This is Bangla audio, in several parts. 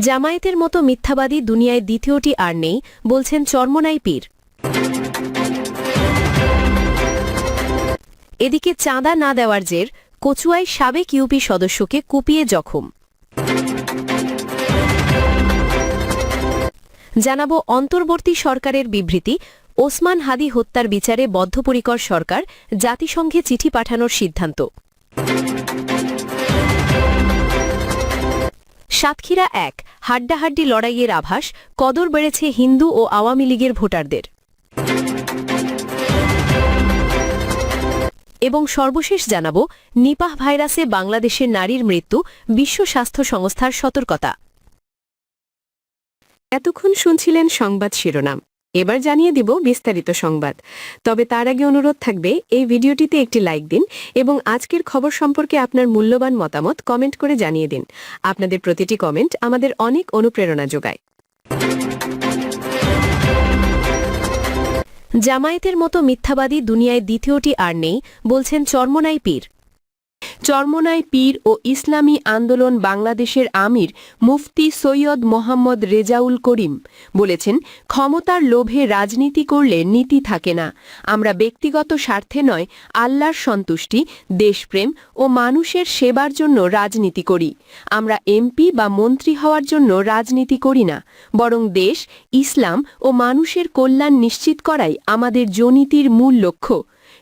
জামায়াতের মতো মিথ্যাবাদী দুনিয়ায় দ্বিতীয়টি আর নেই, বলছেন চর্মনাই পীর। এদিকে চাঁদা না দেওয়ার জের, কচুয়ায় সাবেক ইউপি সদস্যকে কুপিয়ে জখম। জানাব অন্তর্বর্তী সরকারের বিবৃতি, ওসমান হাদি হত্যার বিচারে বদ্ধপরিকর সরকার, জাতিসংঘে চিঠি পাঠানোর সিদ্ধান্ত। সাতক্ষীরা এক, হাড্ডাহাড্ডি লড়াইয়ের আভাস, কদর বেড়েছে হিন্দু ও আওয়ামী লীগের ভোটারদের। এবং সর্বশেষ জানাব, নিপাহ ভাইরাসে বাংলাদেশের নারীর মৃত্যু, বিশ্ব স্বাস্থ্য সংস্থার সতর্কতা। এতক্ষণ শুনছিলেন সংবাদ শিরোনাম। এবার জানিয়ে দিব বিস্তারিত সংবাদ। তবে তার আগে অনুরোধ থাকবে, এই ভিডিওটিতে একটি লাইক দিন এবং আজকের খবর সম্পর্কে আপনার মূল্যবান মতামত কমেন্ট করে জানিয়ে দিন। আপনাদের প্রতিটি কমেন্ট আমাদের অনেক অনুপ্রেরণা যোগায়। জামায়াতের মতো মিথ্যাবাদী দুনিয়ায় দ্বিতীয়টি আর নেই, বলছেন চর্মনাই পীর। চরমনাই পীর ও ইসলামী আন্দোলন বাংলাদেশের আমির মুফতি সৈয়দ মোহাম্মদ রেজাউল করিম বলেছেন, ক্ষমতার লোভে রাজনীতি করলে নীতি থাকে না। আমরা ব্যক্তিগত স্বার্থে নয়, আল্লাহর সন্তুষ্টি, দেশপ্রেম ও মানুষের সেবার জন্য রাজনীতি করি। আমরা এমপি বা মন্ত্রী হওয়ার জন্য রাজনীতি করি না, বরং দেশ, ইসলাম ও মানুষের কল্যাণ নিশ্চিত করাই আমাদের জনীতির মূল লক্ষ্য।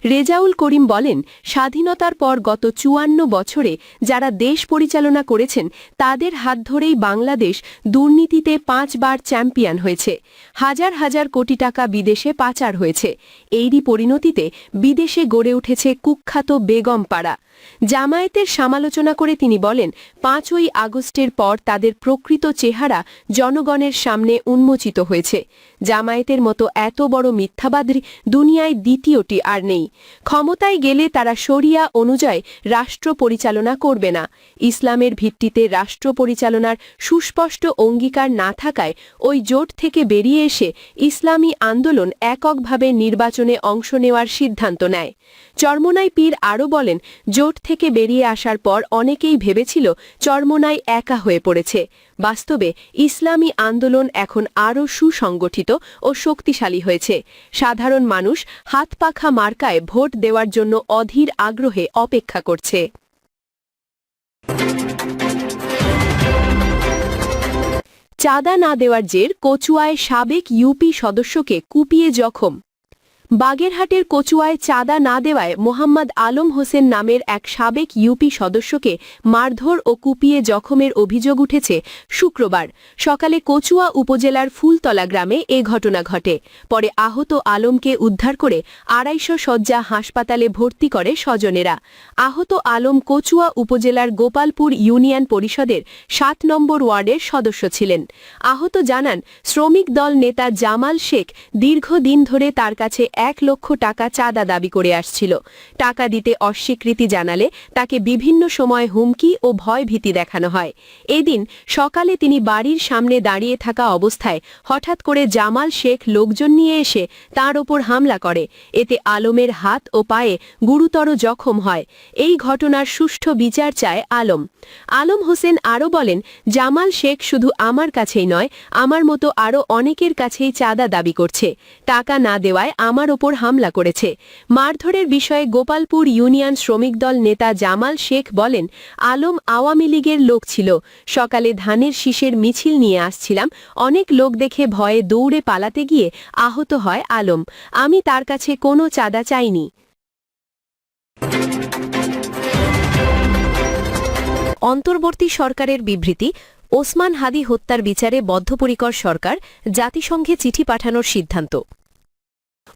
রেজাউল করিম বলেন, স্বাধীনতার পর গত চুয়ান্ন বছরে যারা দেশ পরিচালনা করেছেন, তাদের হাত ধরেই বাংলাদেশ দুর্নীতিতে পাঁচবার চ্যাম্পিয়ন হয়েছে। হাজার হাজার কোটি টাকা বিদেশে পাচার হয়েছে। এরই পরিণতিতে বিদেশে গড়ে উঠেছে কুখ্যাত বেগম পাড়া। জামায়াতের সমালোচনা করে তিনি বলেন, পাঁচই আগস্টের পর তাদের প্রকৃত চেহারা জনগণের সামনে উন্মোচিত হয়েছে। জামায়াতের মতো এত বড় মিথ্যাবাদী দুনিয়ায় দ্বিতীয়টি আর নেই। ক্ষমতায় গেলে তারা শরিয়া অনুযায়ী রাষ্ট্র পরিচালনা করবে না। ইসলামের ভিত্তিতে রাষ্ট্র পরিচালনার সুস্পষ্ট অঙ্গীকার না থাকায় ওই জোট থেকে বেরিয়ে এসে ইসলামী আন্দোলন এককভাবে নির্বাচনে অংশ নেওয়ার সিদ্ধান্ত নেয়। চর্মনাই পীর আরও বলেন, জোট থেকে বেরিয়ে আসার পর অনেকেই ভেবেছিল চর্মনাই একা হয়ে পড়েছে। বাস্তবে ইসলামী আন্দোলন এখন আরও সুসংগঠিত ও শক্তিশালী হয়েছে। সাধারণ মানুষ হাত পাখা মার্কায় ভোট দেওয়ার জন্য অধীর আগ্রহে অপেক্ষা করছে। চাঁদা না দেওয়ার জের কচুয়ায় সাবেক ইউপি সদস্যকে কুপিয়ে জখম। বাগেরহাটের কচুয়ায় চাঁদা না দেওয়ায় মোহাম্মদ আলম হোসেন নামের এক সাবেক ইউপি সদস্যকে মারধর ও কুপিয়ে জখমের অভিযোগ উঠেছে শুক্রবার। সকালে কচুয়া উপজেলার ফুলতলা গ্রামে এ ঘটনা ঘটে। পরে আহত আলমকে উদ্ধার করে আড়াইশো শয্যা হাসপাতালে ভর্তি করে স্বজনেরা। আহত আলম কচুয়া উপজেলার গোপালপুর ইউনিয়ন পরিষদের সাত নম্বর ওয়ার্ডের সদস্য ছিলেন। আহত জানান, শ্রমিক দল নেতা জামাল শেখ দীর্ঘদিন ধরে তার কাছে এক লক্ষ টাকা চাঁদা দাবি করে আসছিল। টাকা দিতে অস্বীকৃতি জানালে তাকে বিভিন্ন সময় হুমকি ও ভয় ভীতি দেখানো হয়। এদিন সকালে তিনি বাড়ির সামনে দাঁড়িয়ে থাকা অবস্থায় হঠাৎ করে জামাল শেখ লোকজন নিয়ে এসে তার ওপর হামলা করে। এতে আলমের হাত ও পায়ে গুরুতর জখম হয়। এই ঘটনার সুষ্ঠু বিচার চায় আলম। আলম হোসেন আরও বলেন, জামাল শেখ শুধু আমার কাছেই নয়, আমার মতো আরও অনেকের কাছেই চাঁদা দাবি করছে। টাকা না দেওয়ায় আমার ওপর হামলা করেছে। মারধরের বিষয়ে গোপালপুর ইউনিয়ন শ্রমিক দল নেতা জামাল শেখ বলেন, আলম আওয়ামী লীগের লোক ছিল। সকালে ধানের শীষের মিছিল নিয়ে আসছিলাম। অনেক লোক দেখে ভয়ে দৌড়ে পালাতে গিয়ে আহত হয় আলম। আমি তার কাছে কোনো চাঁদা চাইনি। অন্তর্বর্তী সরকারের বিবৃতি, ওসমান হাদি হত্যার বিচারে বদ্ধপরিকর সরকার, জাতিসংঘে চিঠি পাঠানোর সিদ্ধান্ত।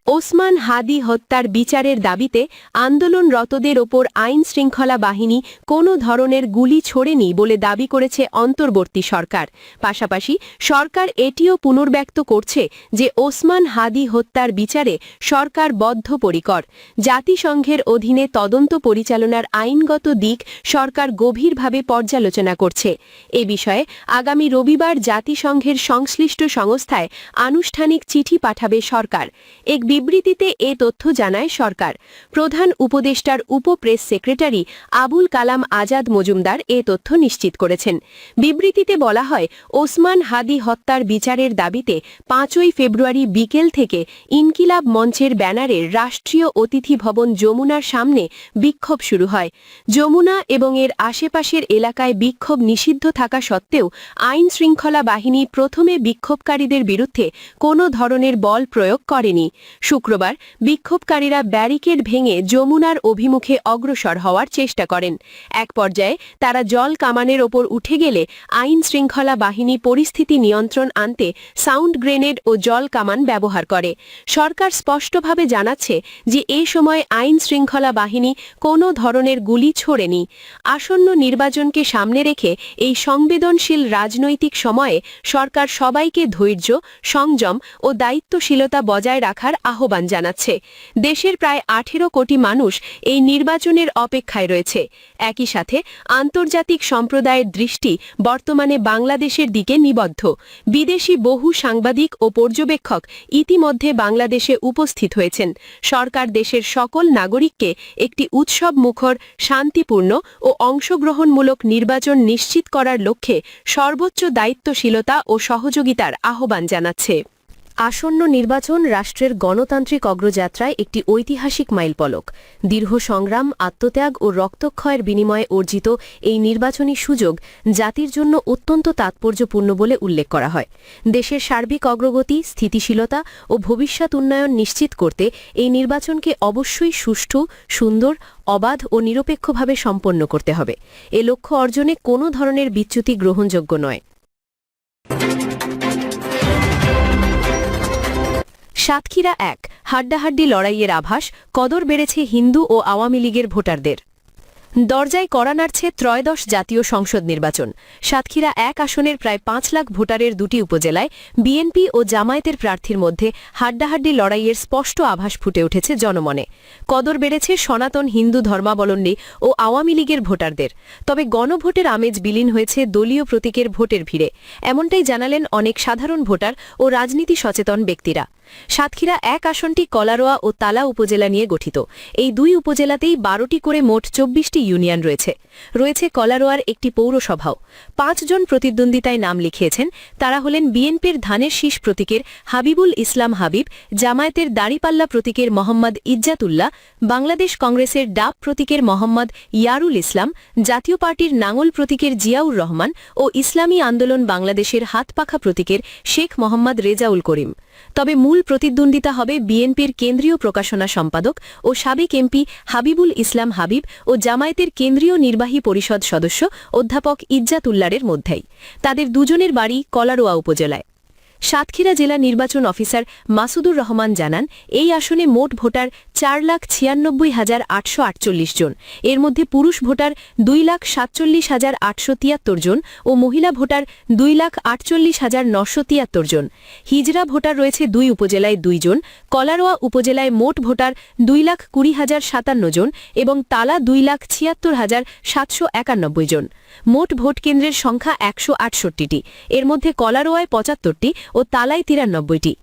ওসমান হাদি হত্যার বিচারের দাবিতে আন্দোলনরতদের ওপর আইন শৃঙ্খলা বাহিনী কোনো ধরনের গুলি ছোড়েনি বলে দাবি করেছে অন্তর্বর্তী সরকার। পাশাপাশি সরকার এটিও পুনর্ব্যক্ত করছে যে ওসমান হাদি হত্যার বিচারে সরকার বদ্ধপরিকর। জাতিসংঘের অধীনে তদন্ত পরিচালনার আইনগত দিক সরকার গভীরভাবে পর্যালোচনা করছে। এ বিষয়ে আগামী রবিবার জাতিসংঘের সংশ্লিষ্ট সংস্থায় আনুষ্ঠানিক চিঠি পাঠাবে সরকার। এক বিবৃতিতে এ তথ্য জানায় সরকার। প্রধান উপদেষ্টার উপ প্রেস সেক্রেটারি আবুল কালাম আজাদ মজুমদার এ তথ্য নিশ্চিত করেছেন। বিবৃতিতে বলা হয়, ওসমান হাদি হত্যার বিচারের দাবিতে পাঁচই ফেব্রুয়ারি বিকেল থেকে ইনকিলাব মঞ্চের ব্যানারে রাষ্ট্রীয় অতিথি ভবন যমুনার সামনে বিক্ষোভ শুরু হয়। যমুনা এবং এর আশেপাশের এলাকায় বিক্ষোভ নিষিদ্ধ থাকা সত্ত্বেও আইন শৃঙ্খলা বাহিনী প্রথমে বিক্ষোভকারীদের বিরুদ্ধে কোনো ধরনের বল প্রয়োগ করেনি। শুক্রবার বিক্ষোভকারীরা ব্যারিকেড ভেঙে যমুনার অভিমুখে অগ্রসর হওয়ার চেষ্টা করেন। এক পর্যায়ে তারা জল কামানের ওপর উঠে গেলে আইন শৃঙ্খলা বাহিনী পরিস্থিতি নিয়ন্ত্রণ আনতে সাউন্ড গ্রেনেড ও জল কামান ব্যবহার করে। সরকার স্পষ্টভাবে জানাচ্ছে যে এ সময় আইন শৃঙ্খলা বাহিনী কোনো ধরনের গুলি ছোড়েনি। আসন্ন নির্বাচনকে সামনে রেখে এই সংবেদনশীল রাজনৈতিক সময়ে সরকার সবাইকে ধৈর্য, সংযম ও দায়িত্বশীলতা বজায় রাখার আহ্বান জানাচ্ছে। দেশের প্রায় আঠেরো কোটি মানুষ এই নির্বাচনের অপেক্ষায় রয়েছে। একই সাথে আন্তর্জাতিক সম্প্রদায়ের দৃষ্টি বর্তমানে বাংলাদেশের দিকে নিবদ্ধ। বিদেশি বহু সাংবাদিক ও পর্যবেক্ষক ইতিমধ্যে বাংলাদেশে উপস্থিত হয়েছেন। সরকার দেশের সকল নাগরিককে একটি উৎসব মুখর, শান্তিপূর্ণ ও অংশগ্রহণমূলক নির্বাচন নিশ্চিত করার লক্ষ্যে সর্বোচ্চ দায়িত্বশীলতা ও সহযোগিতার আহ্বান জানাচ্ছে। আসন্ন নির্বাচন রাষ্ট্রের গণতান্ত্রিক অগ্রযাত্রায় একটি ঐতিহাসিক মাইলপলক। দীর্ঘ সংগ্রাম, আত্মত্যাগ ও রক্তক্ষয়ের বিনিময়ে অর্জিত এই নির্বাচনী সুযোগ জাতির জন্য অত্যন্ত তাৎপর্যপূর্ণ বলে উল্লেখ করা হয়। দেশের সার্বিক অগ্রগতি, স্থিতিশীলতা ও ভবিষ্যৎ উন্নয়ন নিশ্চিত করতে এই নির্বাচনকে অবশ্যই সুষ্ঠু, সুন্দর, অবাধ ও নিরপেক্ষভাবে সম্পন্ন করতে হবে। এ লক্ষ্য অর্জনে কোনো ধরনের বিচ্যুতি গ্রহণযোগ্য নয়। সাতক্ষীরা এক, হাড্ডাহাড্ডি লড়াইয়ের আভাস, কদর বেড়েছে হিন্দু ও আওয়ামী লীগের ভোটারদের। দরজায় কড়া নাড়ছে ত্রয়োদশ জাতীয় সংসদ নির্বাচন। সাতক্ষীরা এক আসনের প্রায় পাঁচ লাখ ভোটারের দুটি উপজেলায় বিএনপি ও জামায়াতের প্রার্থীর মধ্যে হাড্ডাহাড্ডি লড়াইয়ের স্পষ্ট আভাস ফুটে উঠেছে জনমনে। কদর বেড়েছে সনাতন হিন্দু ধর্মাবলম্বী ও আওয়ামী লীগের ভোটারদের। তবে গণভোটের আমেজ বিলীন হয়েছে দলীয় প্রতীকের ভোটের ভিড়ে। এমনটাই জানালেন অনেক সাধারণ ভোটার ও রাজনীতি সচেতন ব্যক্তিরা। সাতক্ষীরা এক আসনটি কলারোয়া ও তালা উপজেলা নিয়ে গঠিত। এই দুই উপজেলাতেই বারোটি করে মোট চব্বিশটি ইউনিয়ন রয়েছে। রয়েছে কলারোয়ার একটি পৌরসভাও। পাঁচজন প্রতিদ্বন্দ্বিতায় নাম লিখিয়েছেন। তারা হলেন বিএনপির ধানের শীষ প্রতীকের হাবিবুল ইসলাম হাবিব, জামায়াতের দাড়িপাল্লা প্রতীকের মোহাম্মদ ইজ্জাতুল্লাহ, বাংলাদেশ কংগ্রেসের ডাব প্রতীকের মোহাম্মদ ইয়ারুল ইসলাম, জাতীয় পার্টির নাঙল প্রতীকের জিয়াউর রহমান ও ইসলামী আন্দোলন বাংলাদেশের হাতপাখা প্রতীকের শেখ মোহাম্মদ রেজাউল করিম। তবে মূল প্রতিদ্বন্দ্বিতা হবে বিএনপির কেন্দ্রীয় প্রকাশনা সম্পাদক ও সাবেক এমপি হাবিবুল ইসলাম হাবিব ও জামায়াতের কেন্দ্রীয় নির্বাহী পরিষদ সদস্য অধ্যাপক ইজ্জাতুল্লারের মধ্যেই। তাদের দুজনের বাড়ি কলারোয়া উপজেলায়। সাতক্ষীরা জেলা নির্বাচন অফিসার মাসুদুর রহমান জানান, এই আসনে মোট ভোটার চার লাখ ছিয়ানব্বই হাজার আটশো আটচল্লিশ জন। এর মধ্যে পুরুষ ভোটার দুই লাখ সাতচল্লিশ হাজার আটশো তিয়াত্তর জন ও মহিলা ভোটার দুই লাখ আটচল্লিশ হাজার নশো তিয়াত্তর জন। হিজরা ভোটার রয়েছে দুই উপজেলায় দুইজন কলারোয়া উপজেলায় মোট ভোটার দুই লাখ কুড়ি হাজার সাতান্ন জন এবং তালা দুই লাখ ছিয়াত্তর হাজার সাতশো একানব্বই জন। মোট ভোট কেন্দ্রের সংখ্যা একশো আটষট্টিটি। এর মধ্যে কলারোয়ায় পঁচাত্তরটি ও তালায় তিরানব্বইটি।